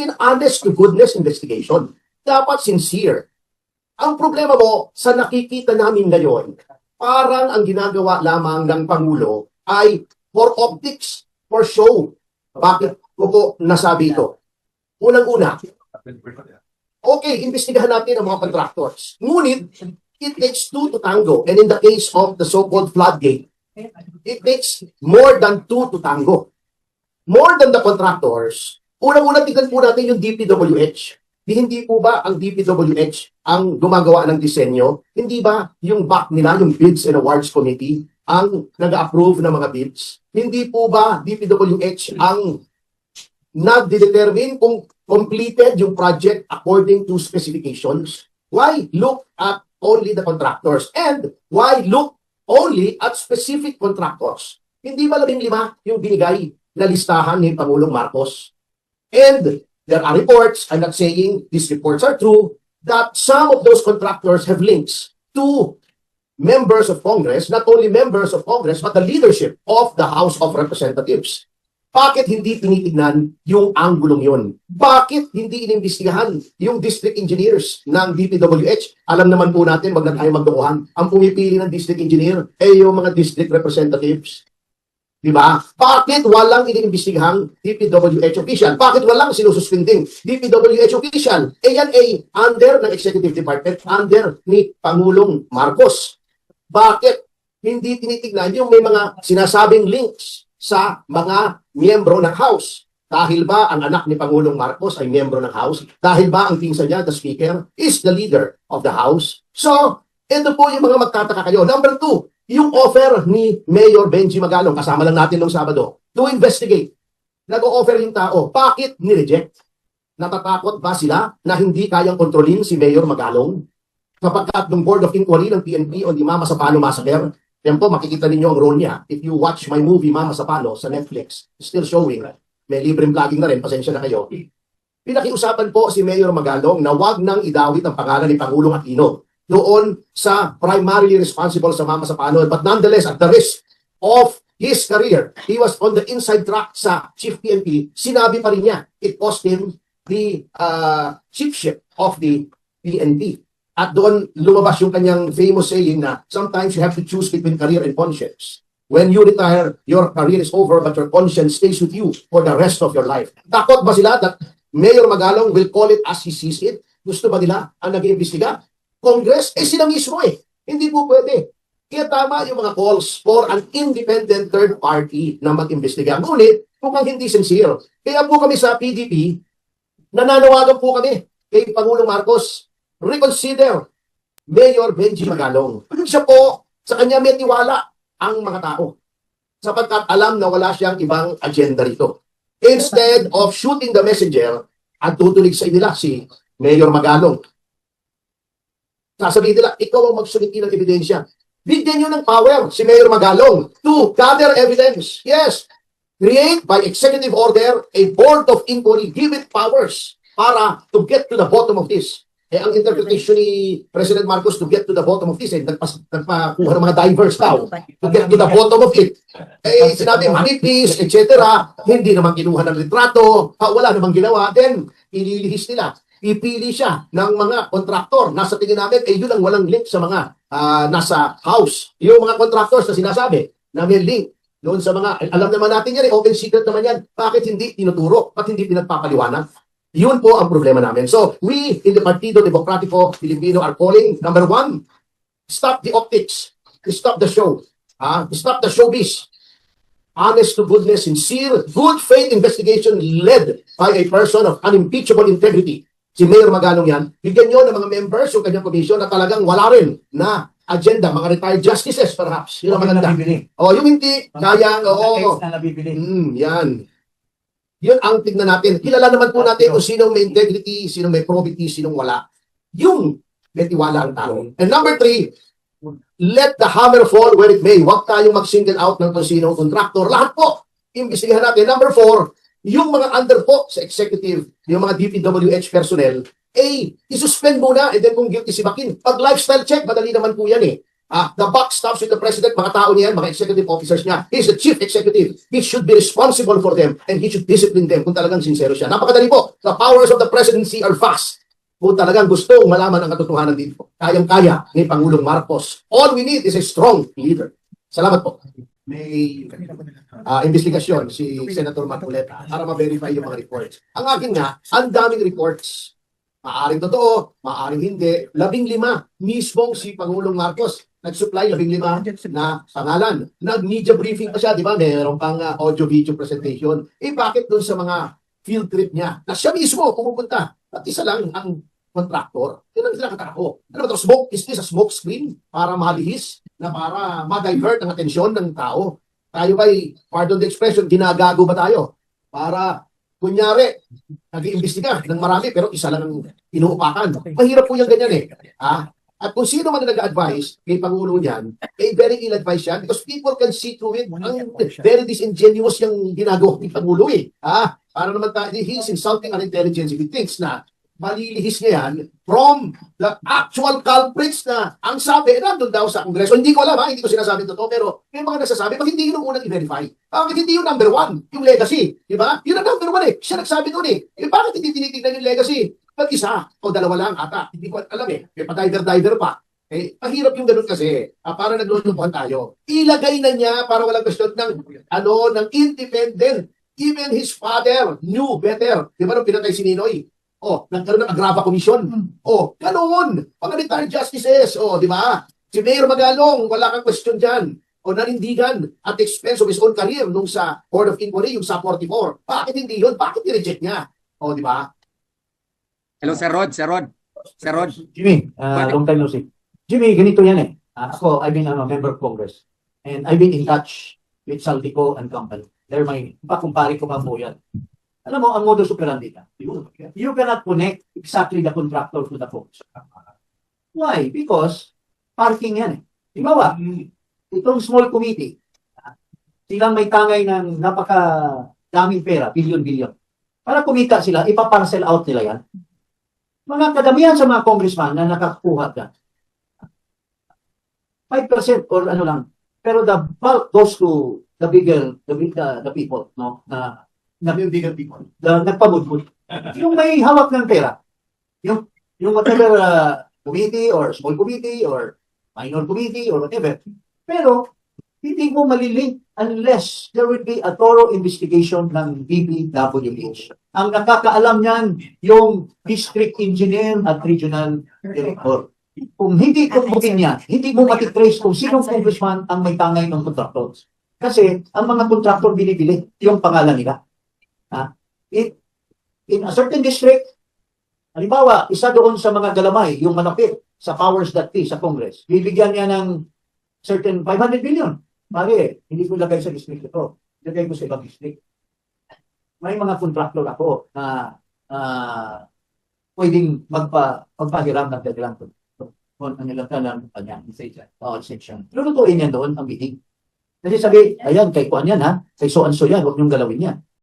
in honest to goodness investigation. Dapat sincere. Ang problema mo, sa nakikita namin ngayon, parang ang ginagawa lamang ng Pangulo ay for optics, for show. Bakit ko po nasabi ito? Unang-una, okay, imbestigahan natin ang mga contractors. Ngunit, it takes two to tango. And in the case of the so-called floodgate, it takes more than two to tango. More than the contractors, unang-una tingnan po natin yung DPWH. Di hindi po ba ang DPWH ang gumagawa ng disenyo? Hindi ba yung back nila, yung Bids and Awards Committee, ang nag-approve ng mga bids? Hindi po ba DPWH ang nagde-determine kung completed yung project according to specifications? Why look at only the contractors? And why look only at specific contractors? Hindi ba labing lima yung binigay na listahan ni Pangulong Marcos? And there are reports, I'm not saying these reports are true, that some of those contractors have links to members of Congress, not only members of Congress, but the leadership of the House of Representatives. Bakit hindi tinitignan yung anggulong yun? Bakit hindi inimbestigahan yung district engineers ng DPWH? Alam naman po natin, wag na tayo magdukuhan. Ang pumipili ng district engineer ay yung mga district representatives. Di ba? Bakit walang iniimbestigahang DPWH official? Bakit walang sinususpending DPWH official? Eh yan ay under ng Executive Department, under ni Pangulong Marcos. Bakit hindi tinitignan yung may mga sinasabing links sa mga miyembro ng House? Dahil ba ang anak ni Pangulong Marcos ay miyembro ng House? Dahil ba ang pinsan niya, the Speaker, is the leader of the House? So, ito po yung mga magtataka kayo. Number two, yung offer ni Mayor Benji Magalong, kasama lang natin nung Sabado, to investigate. Nag-o-offer yung tao. Bakit ni-reject? Natatakot ba sila na hindi kayang kontrolin si Mayor Magalong? Kapagkat ng Board of Inquiry ng PNP o ni Mama Sapano Massacre, yan po, makikita ninyo ang role niya. If you watch my movie Mama Sapano sa Netflix, still showing, may libreng vlogging na rin, pasensya na kayo. Pinakiusapan po si Mayor Magalong na wag nang idawit ang pangalan ni Pangulong Aquino doon sa primarily responsible sa Mama Sapano. But nonetheless, at the risk of his career, he was on the inside track sa Chief PNP, sinabi pa rin niya, it cost him the uh, chiefship of the PNP. At doon lumabas yung kanyang famous saying na sometimes you have to choose between career and conscience. When you retire, your career is over but your conscience stays with you for the rest of your life. Takot ba sila that Mayor Magalong will call it as he sees it? Gusto ba nila ang nag-iimbestiga? Congress, eh sila mismo eh. Hindi po pwede. Kaya tama yung mga calls for an independent third party na mag-imbestiga. Ngunit, mukhang hindi sincere. Kaya po kami sa PDP, nananawagan po kami kay Pangulong Marcos, reconsider Mayor Benji Magalong. Siya po, sa kanya may tiwala ang mga tao. Sapagkat alam na wala siyang ibang agenda rito. Instead of shooting the messenger, at tutulig sa inila si Mayor Magalong. Sasabihin nila, ikaw ang magsuliti ng ebidensya. Bigyan nyo ng power si Mayor Magalong to gather evidence. Yes, create by executive order a board of inquiry. Give it powers para to get to the bottom of this. Eh, ang interpretation ni President Marcos to get to the bottom of this, eh, nagpas, nagpakuha ng mga divers daw to get to the bottom of it. Eh, sinabi, manipis, etc. Hindi naman kinuha ng litrato, wala namang ginawa. Then, ililihis nila. Ipili siya ng mga kontraktor. Nasa tingin namin, eh, yun ang walang link sa mga ah, nasa house. Yung mga contractors na sinasabi na may link doon sa mga, alam naman natin yan, eh, open secret naman yan. Bakit hindi tinuturo? Bakit hindi pinagpapaliwanag? Yun po ang problema namin. So, we in the Partido Demokratiko Filipino are calling, number one, stop the optics. Stop the show. Ah, stop the showbiz. Honest to goodness, sincere, good faith investigation led by a person of unimpeachable integrity. Si Mayor Magalong yan, bigyan nyo ng mga members yung kanyang commission na talagang wala rin na agenda, mga retired justices perhaps. Yun ang maganda. nabibili. O, yung hindi, kaya, oo. Case na nabibili. Mm, yan. Yun ang tignan natin. Kilala naman po natin kung sinong may integrity, sinong may probity, sinong wala. Yung may tiwala ang tao. And number three, let the hammer fall where it may. Huwag tayong mag-single out ng kung sinong contractor. Lahat po, imbestigahan natin. Number four, yung mga under po sa executive, yung mga DPWH personnel, eh, isuspend muna and then kung guilty si Bakin. Pag lifestyle check, madali naman po yan eh. Ah, the buck stops with the president, mga tao niyan, mga executive officers niya. He's the chief executive. He should be responsible for them and he should discipline them kung talagang sincero siya. Napakadali po. The powers of the presidency are vast. Kung talagang gusto malaman ang katotohanan dito, kayang-kaya ni Pangulong Marcos. All we need is a strong leader. Salamat po. May ah, investigasyon si Senator Marcoleta para ma-verify yung mga reports. Ang akin nga, ang daming reports. Maaring totoo, maaring hindi. Labing lima, mismong si Pangulong Marcos nag-supply labing lima na pangalan. Nag-media briefing pa siya, di ba? Meron pang ah, audio-video presentation. Eh bakit dun sa mga field trip niya na siya mismo pumupunta at isa lang ang contractor. Yun ang nakatako. Ano ba ito? Smoke? Is this a smoke screen? Para malihis? Na para ma-divert ang atensyon ng tao? Tayo ba'y, pardon the expression, ginagago ba tayo? Para, kunyari, nag-iimbestiga ng marami pero isa lang ang inuupakan. Mahirap po yung ganyan eh. Ha? At kung sino man na nag-advise kay Pangulo niyan, eh very ill-advised yan because people can see through it. Ang very disingenuous yung ginagawa ni Pangulo eh. Ha? Para naman tayo, he's insulting our intelligence if he thinks na malilihis niya yan from the actual culprits na ang sabi, nandun daw sa Kongreso. Hindi ko alam ha, hindi ko sinasabi totoo, pero may mga nagsasabi, bakit hindi yun ang unang i-verify? Bakit hindi yun number one, yung legacy? Di ba? Yun ang number one eh. Siya nagsabi doon eh. Eh bakit hindi tinitignan yung legacy? Ba't isa? O dalawa lang ata. Hindi ko alam eh. May pa-diver-diver pa. Eh, mahirap yung ganun kasi. Ah, para naglulubuhan tayo. Ilagay na niya para walang question ng, ano, ng independent. Even his father knew better. Di ba nung pinatay si Ninoy? Oh, nagkaroon ng Agrava Commission. Oh, ganoon. Mga retired justices. Oh, di ba? Si Mayor Magalong, wala kang question dyan. O nanindigan at expense of his own career nung sa Board of Inquiry, yung sa 44. Bakit hindi yun? Bakit i-reject niya? O, di ba? Hello, Sir Rod. Sir Rod. Sir Rod. Jimmy, uh, long time no see. Jimmy, ganito yan eh. Ah, ako, I've been a member of Congress. And I've been in touch with Saldico and company. They're my, pakumpari ko pa po yan. Alam mo, ang modus operandi ka. You, you cannot connect exactly the contractor to the folks. Why? Because parking yan eh. Di ba ba? Itong small committee, silang may tangay ng napaka daming pera, billion-billion. Para kumita sila, ipaparcel out nila yan mga kadamihan sa mga congressman na nakakuha ka, 5% or ano lang. Pero the bulk goes to the bigger, the, the, the people, no? Na, na bigger people. The, nagpabudbud. yung may hawak ng pera. Yung, yung whatever uh, committee or small committee or minor committee or whatever. Pero, hindi mo malilink unless there will be a thorough investigation ng BPWH. Ang nakakaalam niyan, yung district engineer at regional director. Kung hindi kumpukin niya, hindi mo matitrace kung sinong congressman ang may tangay ng contractors. Kasi ang mga contractor binibili, yung pangalan nila. Ha? In, in a certain district, halimbawa, isa doon sa mga galamay, yung manapit sa powers that be sa Congress, bibigyan niya ng certain 500 billion. Pare, hindi ko lagay sa district ito. Lagay ko sa ibang district. May mga contractor ako na ah, pwedeng magpa, magpahiram ng kanilang kung ang nilang talang kanya, bawat section. Lulutuin yan doon ang meeting. Kasi sabi, ayan, kay Kuan yan ha, kay so and so yan, huwag niyong galawin yan.